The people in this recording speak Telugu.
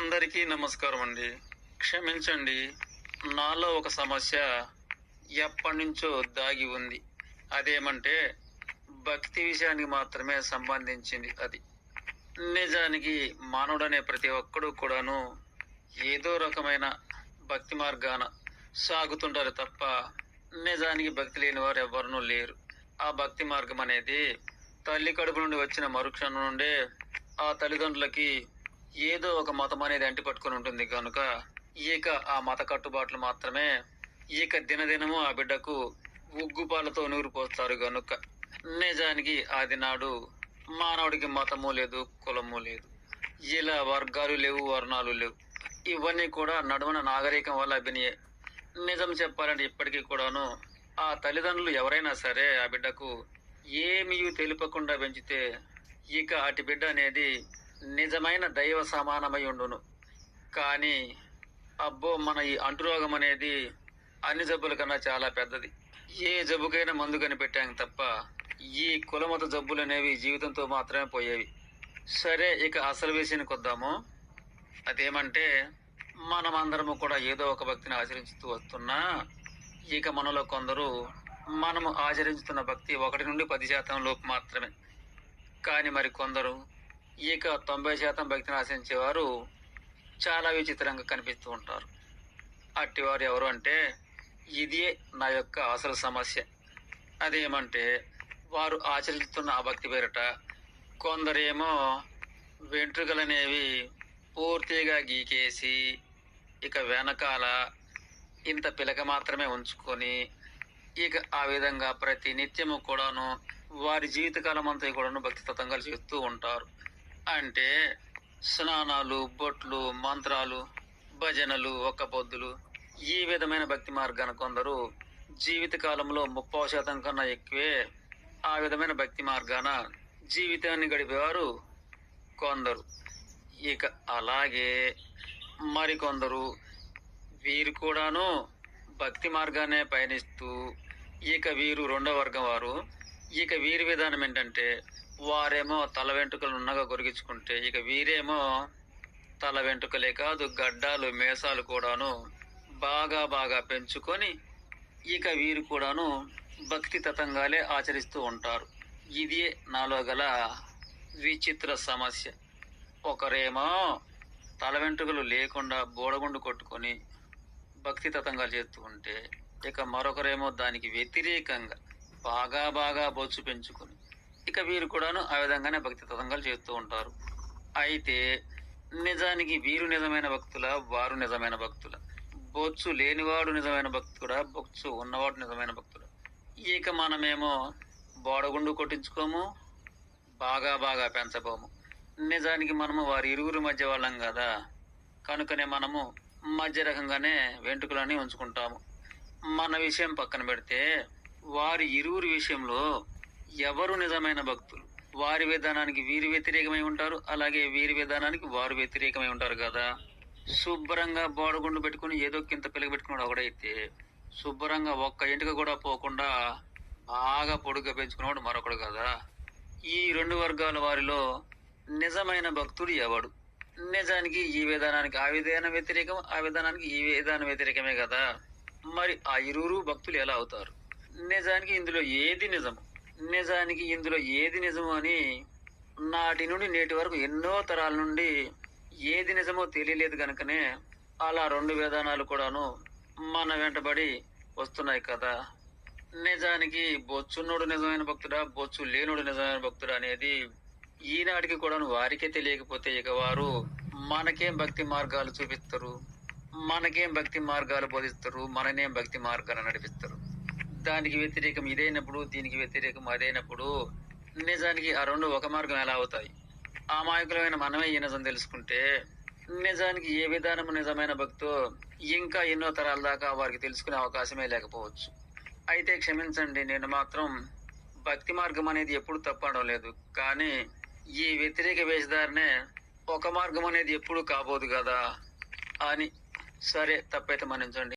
అందరికీ నమస్కారం అండి. క్షమించండి నాలో ఒక సమస్య ఎప్పటి నుంచో దాగి ఉంది. అదేమంటే భక్తి విషయానికి మాత్రమే సంబంధించింది అది. నిజానికి మానవుడనే ప్రతి ఒక్కడు కూడాను ఏదో రకమైన భక్తి మార్గాన సాగుతుంటారు తప్ప నిజానికి భక్తి లేని వారు ఎవరునూ లేరు. ఆ భక్తి మార్గం అనేది తల్లి కడుపు నుండి వచ్చిన మరుక్షణం నుండే ఆ తల్లిదండ్రులకి ఏదో ఒక మతం అనేది అంటిపట్టుకొని ఉంటుంది కనుక ఈక ఆ మత కట్టుబాట్లు మాత్రమే ఈక దినదినము ఆ బిడ్డకు ఉగ్గుపాలతో నూరిపోస్తారు గనుక. నిజానికి ఆది నాడు మానవుడికి మతము లేదు కులము లేదు. ఇలా వర్గాలు లేవు వర్ణాలు లేవు. ఇవన్నీ కూడా నడుమన నాగరికం వల్ల అభినయే. నిజం చెప్పాలంటే ఇప్పటికీ కూడాను ఆ తల్లిదండ్రులు ఎవరైనా సరే ఆ బిడ్డకు ఏమీ తెలిపకుండా పెంచితే ఇక అటు బిడ్డ అనేది నిజమైన దైవ సమానమై ఉండును. కానీ అబ్బో మన ఈ అంటురోగం అనేది అన్ని జబ్బుల కన్నా చాలా పెద్దది. ఏ జబ్బుకైనా మందు కనిపెట్టాం తప్ప ఈ కులమత జబ్బులు అనేవి జీవితంతో మాత్రమే పోయేవి. సరే ఇక అసలు విషయానికి వద్దాము. అదేమంటే మనం అందరము కూడా ఏదో ఒక భక్తిని ఆచరిస్తూ వస్తున్నా ఇక మనలో కొందరు మనము ఆచరించుతున్న భక్తి ఒకటి నుండి పది శాతం లోపు మాత్రమే. కానీ మరి కొందరు ఇక తొంభై శాతం భక్తిని ఆశించేవారు చాలా విచిత్రంగా కనిపిస్తూ ఉంటారు. అట్టివారు ఎవరు అంటే ఇదే నా యొక్క అసలు సమస్య. అదేమంటే వారు ఆచరిస్తున్న ఆ భక్తి పేరట కొందరేమో వెంట్రుకలనేవి పూర్తిగా గీకేసి ఇక వెనకాల ఇంత పిలక మాత్రమే ఉంచుకొని ఇక ఆ విధంగా ప్రతి నిత్యము కూడాను వారి జీవితకాలం అంతా కూడాను భక్తి తతంగాలు చేస్తూ ఉంటారు. అంటే స్నానాలు బొట్లు మంత్రాలు భజనలు ఒక్క పొద్దులు ఈ విధమైన భక్తి మార్గాన కొందరు జీవిత కాలంలో ముప్పై శాతం కన్నా ఎక్కువే ఆ విధమైన భక్తి మార్గాన జీవితాన్ని గడిపేవారు కొందరు. ఇక అలాగే మరికొందరు వీరు కూడాను భక్తి మార్గానే పయనిస్తూ ఇక వీరు రెండో వర్గం వారు. ఇక వీరి విధానం ఏంటంటే వారేమో తల వెంట్రుకలు ఉన్నగా గొరిగించుకుంటే ఇక వీరేమో తల వెంట్రుకలే కాదు గడ్డాలు మేసాలు కూడాను బాగా బాగా పెంచుకొని ఇక వీరు కూడాను భక్తి తతంగాలే ఆచరిస్తూ ఉంటారు. ఇది నాలో గల విచిత్ర సమస్య. ఒకరేమో తల వెంట్రుకలు లేకుండా బోడగుండు కొట్టుకొని భక్తి తతంగాలు చేస్తూ ఉంటే ఇక మరొకరేమో దానికి వ్యతిరేకంగా బాగా బాగా బొచ్చు పెంచుకుని ఇక వీరు కూడాను ఆ విధంగానే భక్తి తతంగాలు చేస్తూ ఉంటారు. అయితే నిజానికి వీరు నిజమైన భక్తుల వారు నిజమైన భక్తుల? బొచ్చు లేనివాడు నిజమైన భక్తుడా? బొచ్చు ఉన్నవాడు నిజమైన భక్తుడా? ఇక మనమేమో బోడగుండు కొట్టించుకోము బాగా బాగా పెంచబోము. నిజానికి మనము వారి ఇరువురి మధ్య వాళ్ళం కదా? కనుకనే మనము మధ్య రకంగానే వెంట్రుకలని ఉంచుకుంటాము. మన విషయం పక్కన పెడితే వారి ఇరువురి విషయంలో ఎవరు నిజమైన భక్తులు? వారి విధానానికి వీరి వ్యతిరేకమై ఉంటారు అలాగే వీరి విధానానికి వారు వ్యతిరేకమై ఉంటారు కదా? శుభ్రంగా బోడగుండు పెట్టుకుని ఏదో కింద పిల్లగ పెట్టుకున్నాడు ఒకడైతే శుభ్రంగా ఒక్క ఇంటికి కూడా పోకుండా బాగా పొడుగ్గా పెంచుకున్నవాడు మరొకడు కదా? ఈ రెండు వర్గాల వారిలో నిజమైన భక్తుడు ఎవడు? నిజానికి ఈ విధానానికి ఆ విధానం వ్యతిరేకం ఆ విధానానికి ఈ విధానం వ్యతిరేకమే కదా? మరి ఆ ఇరువురు భక్తులు ఎలా అవుతారు? నిజానికి ఇందులో ఏది నిజము? నిజానికి ఇందులో ఏది నిజమో అని నాటి నుండి నేటి వరకు ఎన్నో తరాల నుండి ఏది నిజమో తెలియలేదు కనుకనే అలా రెండు విధానాలు కూడాను మన వెంటబడి వస్తున్నాయి కదా. నిజానికి బొచ్చున్నోడు నిజమైన భక్తుడా బొచ్చు లేనుడు నిజమైన భక్తుడా అనేది ఈనాటికి కూడా వారికే తెలియకపోతే ఇక వారు మనకేం భక్తి మార్గాలు చూపిస్తారు? మనకేం భక్తి మార్గాలు బోధిస్తారు? మననేం భక్తి మార్గాలు నడిపిస్తారు? దానికి వ్యతిరేకం ఇదైనప్పుడు దీనికి వ్యతిరేకం అదైనప్పుడు నిజానికి ఆ రెండు ఒక మార్గం ఎలా అవుతాయి? అమాయకులమైన మనమే ఈ నిజం తెలుసుకుంటే నిజానికి ఏ విధానం నిజమైన భక్తో ఇంకా ఎన్నో తరాల దాకా వారికి తెలుసుకునే అవకాశమే లేకపోవచ్చు. అయితే క్షమించండి నేను మాత్రం భక్తి మార్గం అనేది ఎప్పుడు తప్పడం లేదు. కానీ ఈ వ్యతిరేక వేషధారనే ఒక మార్గం అనేది ఎప్పుడు కాబోదు కదా అని సరే తప్పైతే మన్నించండి.